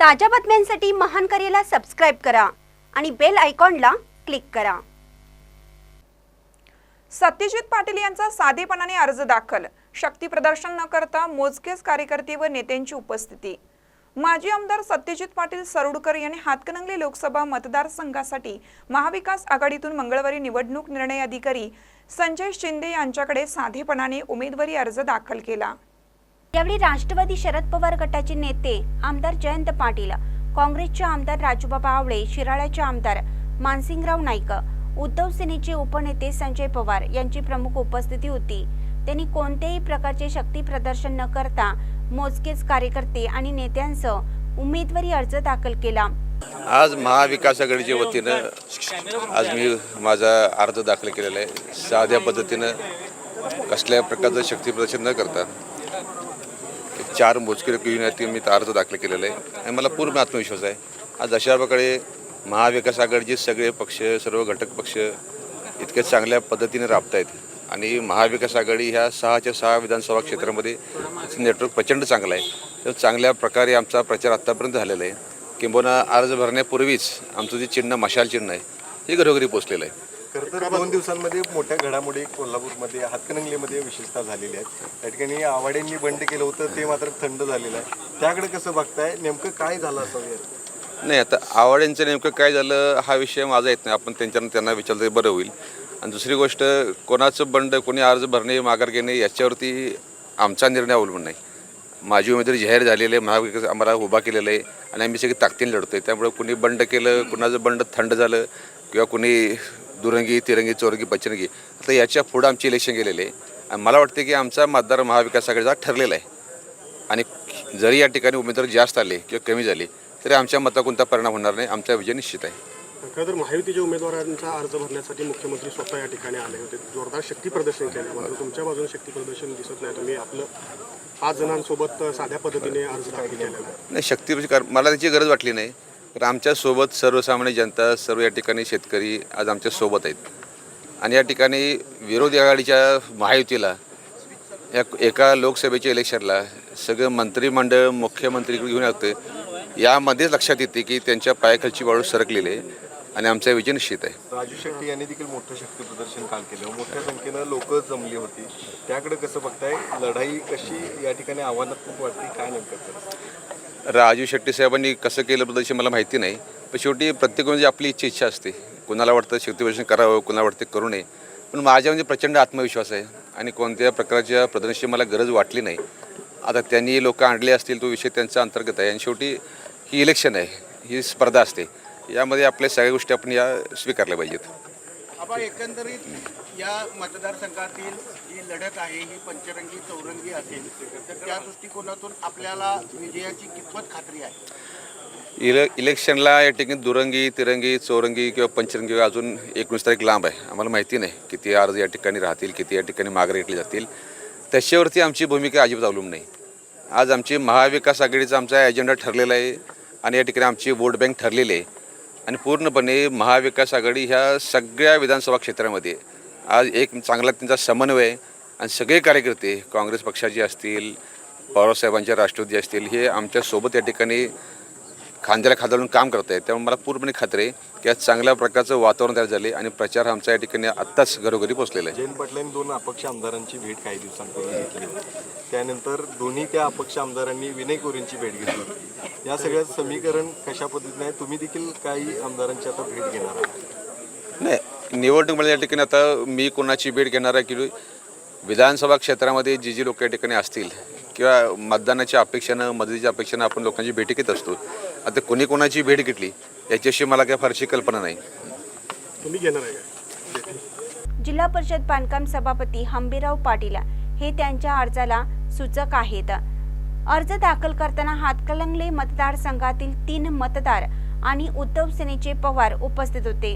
ताज्या बातम्यांसाठी महान करेला सबस्क्राईब करा आणि बेल आयकॉनला क्लिक करा. सत्यजित पाटील यांचा साधेपणाने अर्ज दाखल. शक्ती प्रदर्शन न करता मोजकेच कार्यकर्ते व नेत्यांची उपस्थिती. माजी आमदार सत्यजित पाटील सरोडकर यांनी हातकणंगले लोकसभा मतदारसंघासाठी महाविकास आघाडीतून मंगळवारी निवडणूक निर्णय अधिकारी संजय शिंदे यांच्याकडे साधेपणाने उमेदवारी अर्ज दाखल केला. यावेळी राष्ट्रवादी शरद पवार गटाचे नेते आमदार जयंत पाटील काँग्रेसचे आमदार राजूबाबा आवळे शिराळ्याचे आमदार मानसिंगराव नाईक उद्धव सेनेचे उपनेते संजय पवार यांची प्रमुख उपस्थिती होती. त्यांनी कोणत्याही प्रकारचे शक्ती प्रदर्शन न करता मोजकेच कार्यकर्ते आणि नेत्यांसह उमेदवारी अर्ज दाखल केला. आज महाविकास आघाडीच्या वतीनं आज मी माझा अर्ज दाखल केलेला आहे. साध्या पद्धतीनं कसल्या प्रकारचं शक्ती प्रदर्शन न करता चार मोजके घेऊन मी अर्ज दाखल केलेला आहे. आणि मला पूर्ण आत्मविश्वास आहे. आज अशा महाविकास आघाडीचे सगळे पक्ष सर्व घटक पक्ष इतक्या चांगल्या पद्धतीने राबत आहेत आणि महाविकास आघाडी ह्या सहाच्या सहा विधानसभा क्षेत्रामध्ये नेटवर्क प्रचंड चांगलं आहे. तर चांगल्या प्रकारे आमचा प्रचार आत्तापर्यंत झालेला आहे. किंबहुना अर्ज भरण्यापूर्वीच आमचं जे चिन्ह मशाल चिन्ह आहे हे घरोघरी पोचलेलं आहे. खरं तर दोन दिवसांमध्ये मोठ्या घडामोडी कोल्हापूरमध्ये हातकणंगलेमध्ये विशेषतः झालेल्या आहेत. त्या ठिकाणी आवाड्यांनी बंड केलं होतं ते मात्र थंड झालेलं आहे. त्याकडे कसं बघताय? नेमकं काय झालं यात? नाही आता आवड्यांचं नेमकं काय झालं हा विषय माझा येत नाही. आपण त्यांच्यानं त्यांना विचारलं तरी बरं होईल. आणि दुसरी गोष्ट कोणाचं बंड कोणी अर्ज भरणे माघार घेणे याच्यावरती आमचा निर्णय अवलंबून नाही. माझी उमेदवारी जाहीर झालेली आहे महाविकास आम्हाला उभा केलेलं आहे आणि आम्ही सगळी ताकदीने लढतोय. त्यामुळे कुणी बंड केलं कुणाचं बंड थंड झालं किंवा कुणी दुरंगी तिरंगी चौरंगी पचरंगी आता याच्या पुढं आमचे इलेक्शन गेलेले आहे. आणि मला वाटते की आमचा मतदार महाविकास आघाडीचा ठरलेला आहे. आणि जरी या ठिकाणी उमेदवार जास्त आले किंवा कमी झाले तरी आमच्या मता कोणता परिणाम होणार नाही आमचा विजय निश्चित आहे. खरं तर महायुतीच्या उमेदवारांचा अर्ज भरण्यासाठी मुख्यमंत्री स्वतः या ठिकाणी आले होते. जोरदार शक्ती प्रदर्शन केलं. मात्र तुमच्या बाजूने शक्ती प्रदर्शन दिसत नाही. तुम्ही आपलं पाच जणांसोबत साध्या पद्धतीने अर्ज दाखल केलेला नाही शक्ती मला त्याची गरज वाटली नाही. तर आमच्यासोबत सर्वसामान्य जनता सर्व या ठिकाणी शेतकरी आज आमच्यासोबत आहेत. आणि या ठिकाणी विरोधी आघाडीच्या महायुतीला या एका लोकसभेच्या इलेक्शनला सगळं मंत्रिमंडळ मुख्यमंत्री घेऊन आहे यामध्येच लक्षात येते की त्यांच्या पायाखालची वाळू सरकलेली आहे आणि आमचा विजय निश्चित आहे. राजू शेट्टी यांनी देखील मोठं शक्ती प्रदर्शन काल केलं. मोठ्या संख्येनं लोक जमली होती. त्याकडे कसं बघताय? लढाई कशी या ठिकाणी आव्हानात्मक वाटते? काय नेमकं? राजू शेट्टी साहेबांनी कसं केलं मला माहिती नाही पण शेवटी प्रत्येक म्हणजे आपली इच्छा इच्छा असते. कुणाला वाटतं शक्ती प्रदर्शन करावं कुणाला वाटते करू नये. पण माझ्या म्हणजे प्रचंड आत्मविश्वास आहे आणि कोणत्या प्रकारच्या प्रदर्शनाची मला गरज वाटली नाही. आता त्यांनी लोक आणले असतील तो विषय त्यांचा अंतर्गत आहे आणि शेवटी ही इलेक्शन आहे ही स्पर्धा असते. यामध्ये आपल्या सगळ्या गोष्टी आपण या स्वीकारल्या पाहिजेत. आपण एकंदरीत या मतदारसंघातील जी लढत आहे ही पंचरंगी चौरंगी असेल तर त्या दृष्टिकोनातून आपल्याला विजयाची कितपत खात्री आहे? इले इलेक्शनला या ठिकाणी दुरंगी तिरंगी चौरंगी किंवा पंचरंगी अजून एकोणीस तारीख लांब आहे. आम्हाला माहिती नाही किती अर्ज या ठिकाणी राहतील किती या ठिकाणी माघारी घेतली जातील. त्याच्यावरती आमची भूमिका अजिबात अवलंबून नाही. आज आमची महाविकास आघाडीचा आमचा एजेंडा ठरलेला आहे आणि या ठिकाणी आमची वोट बँक ठरलेली आहे. आणि पूर्णपणे महाविकास आघाडी ह्या सगळ्या विधानसभा क्षेत्रामध्ये आज एक चांगला त्यांचा समन्वय आणि सगळे कार्यकर्ते काँग्रेस पक्षाचे असतील पवारसाहेबांच्या राष्ट्रवादी असतील हे आमच्यासोबत या ठिकाणी खांद्याला खांद्याला काम करत आहेत त्यामुळे मला पूर्णपणे खात्री आहे की आज चांगल्या प्रकारचं वातावरण तयार झाले आणि प्रचार आमचा या ठिकाणी आत्ताच घरोघरी पोहोचलेला आहे. जयंत पाटलांनी दोन अपक्ष आमदारांची भेट काही दिवसांपूर्वी घेतली त्यानंतर दोन्ही त्या अपक्ष आमदारांनी विनय कोरेंची भेट घेतली होती. या सगळ्यात समीकरण कशा पद्धतीने आहे तुम्ही देखील काही आमदारांची आता भेट घेणार आहात. नाही निवडणुकीमध्ये या ठिकाणी आता मी कोणाची भेट घेणार आहे की विधानसभा क्षेत्रामध्ये जी जी लोक या ठिकाणी असतील किंवा मतदानाच्या अपेक्षानं मदतीच्या अपेक्षानं आपण लोकांची भेटी घेत असतो. आता कोणी कोणाची भेट घेतली याच्याशी मला काही फारशी कल्पना नाही. तुम्ही घेणार आहे का? जिल्हा परिषद बांधकाम सभापती हंबीराव पाटील हे त्यांच्या अर्जाला सूचक आहेत. अर्ज दाखल करताना हातकलंगले मतदारसंघातील तीन मतदार आणि उद्धव सेनेचे पवार उपस्थित होते.